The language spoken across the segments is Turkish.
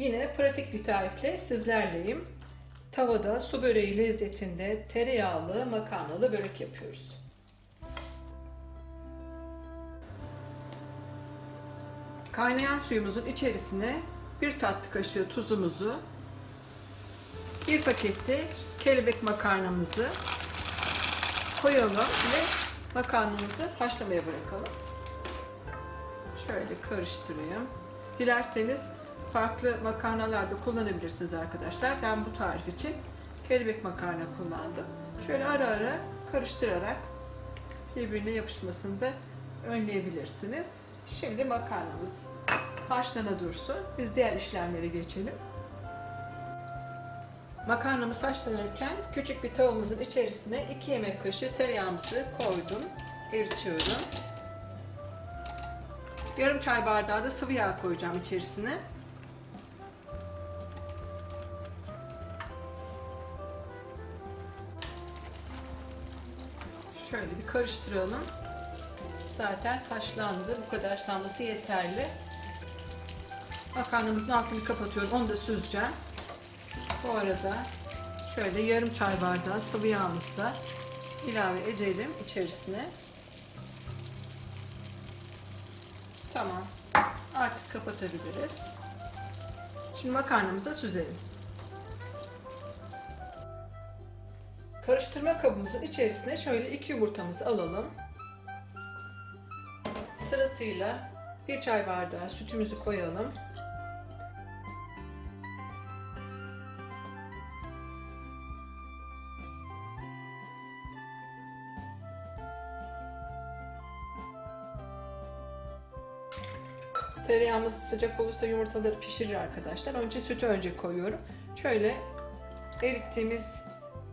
Yine pratik bir tarifle sizlerleyim. Tavada su böreği lezzetinde tereyağlı makarnalı börek yapıyoruz. Kaynayan suyumuzun içerisine bir tatlı kaşığı tuzumuzu, bir pakette kelebek makarnamızı koyalım ve makarnamızı haşlamaya bırakalım. Şöyle karıştırayım. Dilerseniz farklı makarnalar da kullanabilirsiniz arkadaşlar. Ben bu tarif için kelebek makarna kullandım. Şöyle ara ara karıştırarak birbirine yapışmasını da önleyebilirsiniz. Şimdi makarnamız haşlana dursun. Biz diğer işlemlere geçelim. Makarnamız haşlanırken küçük bir tavamızın içerisine 2 yemek kaşığı tereyağımızı koydum. Eritiyorum. Yarım çay bardağı da sıvı yağ koyacağım içerisine. Şöyle bir karıştıralım. Zaten haşlandı. Bu kadar haşlanması yeterli. Makarnamızın altını kapatıyorum. Onu da süzeceğim. Bu arada şöyle yarım çay bardağı sıvı yağımızı da ilave edelim içerisine. Tamam. Artık kapatabiliriz. Şimdi makarnamıza süzelim. Karıştırma kabımızın içerisine şöyle iki yumurtamızı alalım. Sırasıyla bir çay bardağı sütümüzü koyalım. Tereyağımız sıcak olursa yumurtaları pişirir arkadaşlar. Önce sütü önce koyuyorum. Şöyle erittiğimiz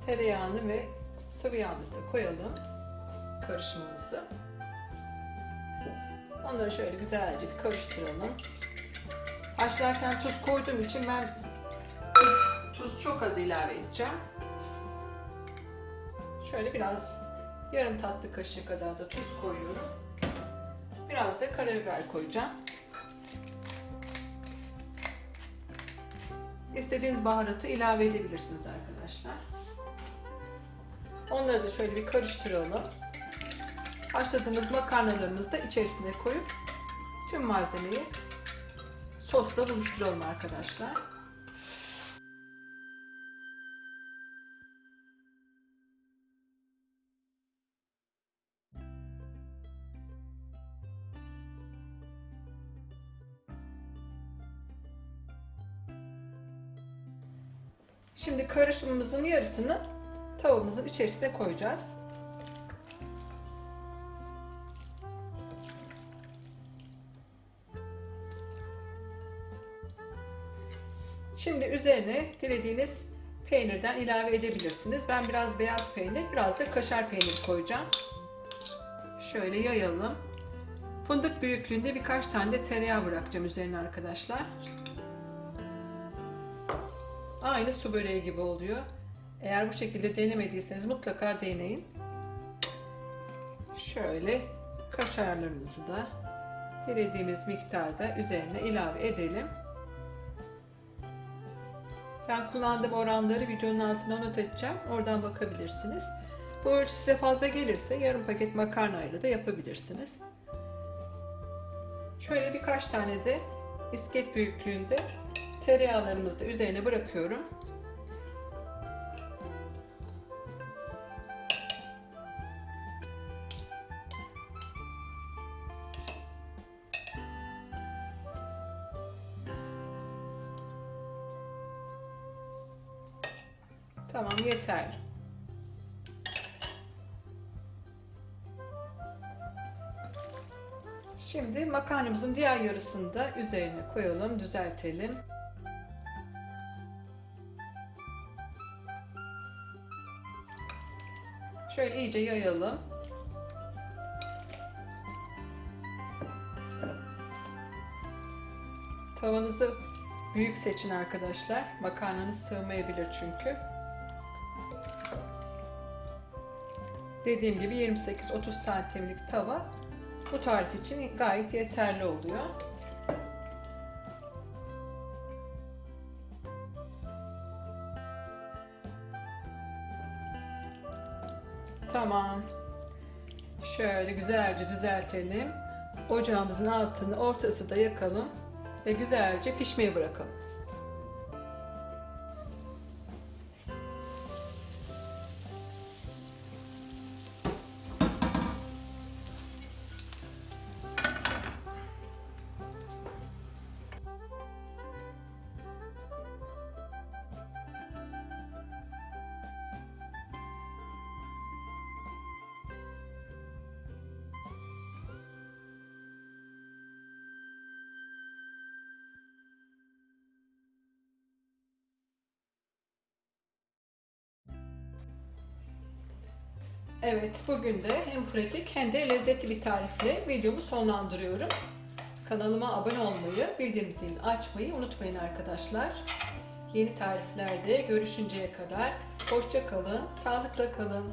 tereyağını ve sıvı yağımızı da koyalım. Karışımımızı. Onları şöyle güzelce bir karıştıralım. Haşlarken tuz koyduğum için ben tuz, çok az ilave edeceğim. Şöyle biraz yarım tatlı kaşığı kadar da tuz koyuyorum. Biraz da karabiber koyacağım. İstediğiniz baharatı ilave edebilirsiniz arkadaşlar. Onları da şöyle bir karıştıralım. Haşladığımız makarnalarımızı da içerisine koyup tüm malzemeyi sosla buluşturalım arkadaşlar. Şimdi karışımımızın yarısını tavamızın içerisine koyacağız. Şimdi üzerine dilediğiniz peynirden ilave edebilirsiniz. Ben biraz beyaz peynir, biraz da kaşar peyniri koyacağım. Şöyle yayalım. Fındık büyüklüğünde birkaç tane de tereyağı bırakacağım üzerine arkadaşlar. Aynı su böreği gibi oluyor. Eğer bu şekilde denemediyseniz mutlaka deneyin. Şöyle kaşarlarımızı da dilediğimiz miktarda üzerine ilave edelim. Ben kullandığım oranları videonun altına not edeceğim. Oradan bakabilirsiniz. Bu ölçü size fazla gelirse yarım paket makarnayla da yapabilirsiniz. Şöyle birkaç tane de isket büyüklüğünde tereyağlarımızı da üzerine bırakıyorum. Tamam yeter. Şimdi makarnamızın diğer yarısını da üzerine koyalım, düzeltelim. Şöyle iyice yayalım. Tavanızı büyük seçin arkadaşlar. Makarnanız sığmayabilir çünkü. dediğim gibi 28-30 santimlik tava bu tarif için gayet yeterli oluyor. Tamam. Şöyle güzelce düzeltelim. Ocağımızın altını ortası da yakalım ve güzelce pişmeye bırakalım. Evet, bugün de hem pratik hem de lezzetli bir tarifle videomu sonlandırıyorum. Kanalıma abone olmayı, bildirim zilini açmayı unutmayın arkadaşlar. Yeni tariflerde görüşünceye kadar hoşça kalın, sağlıkla kalın.